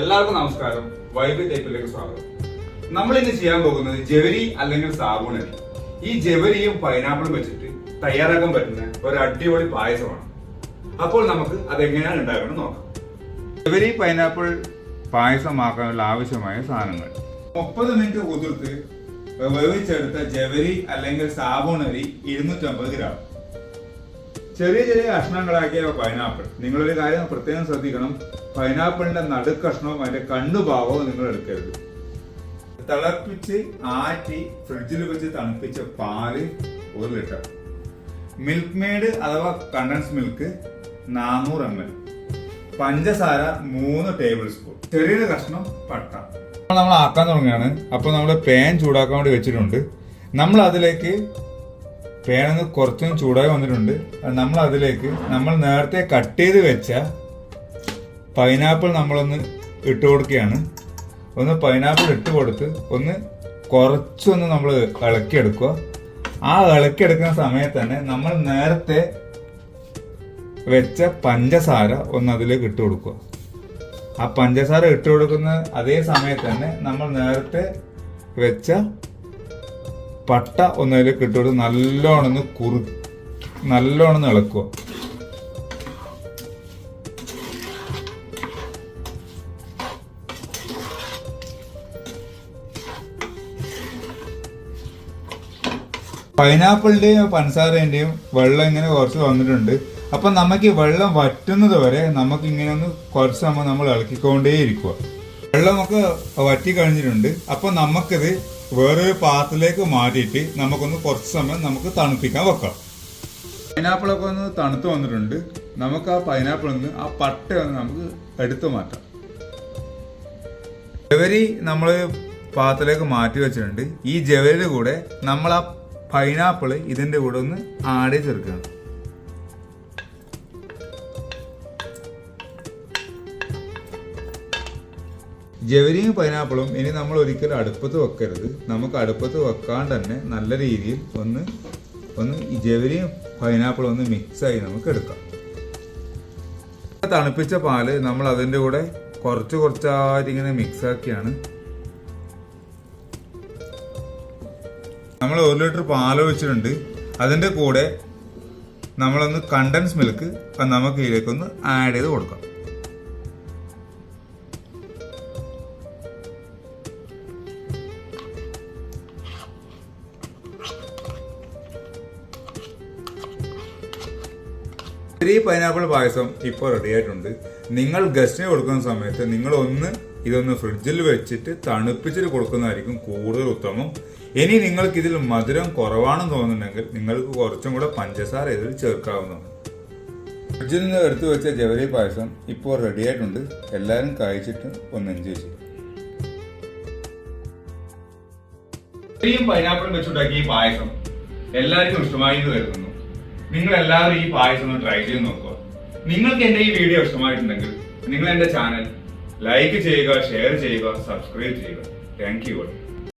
എല്ലാവർക്കും നമസ്കാരം. വൈബ് ടൈപ്പിലേക്ക് സ്വാഗതം. നമ്മൾ ഇന്ന് ചെയ്യാൻ പോകുന്നത് ജവരി അല്ലെങ്കിൽ സാബൂണരി ഈ ജവരിയും പൈനാപ്പിളും വെച്ചിട്ട് തയ്യാറാക്കാൻ പറ്റുന്ന ഒരു അടിപൊളി പായസമാണ്. അപ്പോൾ നമുക്ക് അതെങ്ങനെയാണ് ഉണ്ടാക്കുന്നത് നോക്കാം. ജവരി പൈനാപ്പിൾ പായസമാക്കാനുള്ള ആവശ്യമായ സാധനങ്ങൾ. മുപ്പത് മിനിറ്റ് കുതിർത്ത് വേവിച്ചെടുത്ത ജവരി അല്ലെങ്കിൽ സാബൂണരി ഇരുന്നൂറ്റമ്പത് ഗ്രാം. ചെറിയ ചെറിയ കഷ്ണങ്ങളാക്കിയ പൈനാപ്പിൾ. നിങ്ങളൊരു കാര്യം പ്രത്യേകം ശ്രദ്ധിക്കണം. പൈനാപ്പിളിന്റെ നടുക്കഷ്ണവും അതിന്റെ കണ്ണുഭാവവും നിങ്ങൾ എടുക്കരുത്. തിളപ്പിച്ച് ആറ്റി ഫ്രിഡ്ജിൽ വെച്ച് തണുപ്പിച്ച പാൽ ഒരു ലിറ്റർ. മിൽക്ക് മെയ്ഡ് അഥവാ കണ്ടൻസ് മിൽക്ക് നാനൂറ് എം എൽ പഞ്ചസാര മൂന്ന് ടേബിൾ സ്പൂൺ ചെറിയൊരു കഷ്ണം പട്ട. നമ്മൾ ആക്കാൻ തുടങ്ങുകയാണ്. അപ്പൊ നമ്മൾ പേൻ ചൂടാക്കാൻ വേണ്ടി വെച്ചിട്ടുണ്ട്. നമ്മൾ അതിലേക്ക് പേനൊന്ന് കുറച്ചൊന്ന് ചൂടായി വന്നിട്ടുണ്ട്. നമ്മൾ അതിലേക്ക് നമ്മൾ നേരത്തെ കട്ട് ചെയ്ത് വെച്ച പൈനാപ്പിൾ നമ്മളൊന്ന് ഇട്ട് കൊടുക്കുകയാണ്. ഒന്ന് പൈനാപ്പിൾ ഇട്ട് കൊടുത്ത് ഒന്ന് കുറച്ചൊന്ന് നമ്മൾ ഇളക്കിയെടുക്കുക. ആ ഇളക്കിയെടുക്കുന്ന സമയത്ത് തന്നെ നമ്മൾ നേരത്തെ വെച്ച പഞ്ചസാര ഒന്ന് അതിലേക്ക് ഇട്ട് കൊടുക്കുക. ആ പഞ്ചസാര ഇട്ട് കൊടുക്കുന്ന അതേ സമയത്ത് തന്നെ നമ്മൾ നേരത്തെ വെച്ച പട്ട ഒന്നതിലേക്ക് ഇട്ട് കൊടുത്ത് നല്ലോണം ഒന്ന് കുറു നല്ലോണം ഇളക്കുക. പൈനാപ്പിളിന്റെയും പഞ്ചസാരേന്റെയും വെള്ളം ഇങ്ങനെ കുറച്ച് വന്നിട്ടുണ്ട്. അപ്പൊ നമുക്ക് ഈ വെള്ളം വറ്റുന്നത് വരെ നമുക്ക് ഇങ്ങനെ ഒന്ന് കുറച്ച് സമയം നമ്മൾ ഇളക്കിക്കൊണ്ടേ ഇരിക്കുക വെള്ളമൊക്കെ വറ്റി കഴിഞ്ഞിട്ടുണ്ട്. അപ്പൊ നമുക്കിത് വേറൊരു പാത്രത്തിലേക്ക് മാറ്റിയിട്ട് നമുക്കൊന്ന് കുറച്ച് സമയം നമുക്ക് തണുപ്പിക്കാൻ വെക്കാം പൈനാപ്പിളൊക്കെ ഒന്ന് തണുത്ത് വന്നിട്ടുണ്ട്. നമുക്ക് ആ പൈനാപ്പിൾ ഒന്ന് ആ പട്ട ഒന്ന് നമുക്ക് എടുത്തു മാറ്റാം. ജവരി നമ്മൾ പാത്രത്തിലേക്ക് മാറ്റി വെച്ചിട്ടുണ്ട്. ഈ ജവരിയുടെ കൂടെ നമ്മൾ ആ പൈനാപ്പിൾ ഇതിന്റെ കൂടെ ഒന്ന് ആടി ചേർക്കുകയാണ്. ജവരിയും പൈനാപ്പിളും ഇനി നമ്മൾ ഒരിക്കലും അടുപ്പത്ത് വെക്കരുത്. നമുക്ക് അടുപ്പത്ത് വെക്കാണ്ട് തന്നെ നല്ല രീതിയിൽ ഒന്ന് ഒന്ന് ജവരിയും പൈനാപ്പിളും ഒന്ന് മിക്സായി നമുക്ക് എടുക്കാം. തണുപ്പിച്ച പാൽ നമ്മൾ അതിന്റെ കൂടെ കുറച്ച് കുറച്ചായിട്ട് ഇങ്ങനെ മിക്സ് നമ്മൾ ഒരു ലിറ്റർ പാൽ ഒഴിച്ചിട്ടുണ്ട്. അതിന്റെ കൂടെ നമ്മളൊന്ന് കണ്ടൻസ് മിൽക്ക് നമുക്ക് ഇതിലേക്കൊന്ന് ആഡ് ചെയ്ത് കൊടുക്കാം. ഈ പൈനാപ്പിൾ പായസം ഇപ്പോൾ റെഡി ആയിട്ടുണ്ട്. നിങ്ങൾ ഗസ്റ്റിന് കൊടുക്കുന്ന സമയത്ത് നിങ്ങൾ ഒന്ന് ഇതൊന്ന് ഫ്രിഡ്ജിൽ വെച്ചിട്ട് തണുപ്പിച്ചിട്ട് കൊടുക്കുന്നതായിരിക്കും കൂടുതൽ ഉത്തമം. ഇനി നിങ്ങൾക്ക് ഇതിൽ മധുരം കുറവാണെന്ന് തോന്നുന്നുണ്ടെങ്കിൽ നിങ്ങൾക്ക് കുറച്ചും കൂടെ പഞ്ചസാര ഇതിൽ ചേർക്കാവുന്നതാണ്. ഫ്രിഡ്ജിൽ നിന്ന് എടുത്തു വെച്ച ജവരി പായസം ഇപ്പോൾ റെഡി ആയിട്ടുണ്ട്. എല്ലാവരും കഴിച്ചിട്ട് ഒന്ന് എൻജോയ് ചെയ്യും. ഇത്രയും പൈനാപ്പിൾ വെച്ചുണ്ടാക്കിയ പായസം എല്ലാവർക്കും ഇഷ്ടമായി എന്ന് കരുതുന്നു. നിങ്ങൾ എല്ലാവരും ഈ പായസം ഒന്ന് ട്രൈ ചെയ്ത് നോക്കുക. നിങ്ങൾക്ക് എന്റെ ഈ വീഡിയോ ഇഷ്ടമായിട്ടുണ്ടെങ്കിൽ നിങ്ങൾ എന്റെ ചാനൽ ലൈക്ക് ചെയ്യുക ഷെയർ ചെയ്യുക സബ്സ്ക്രൈബ് ചെയ്യുക. Thank you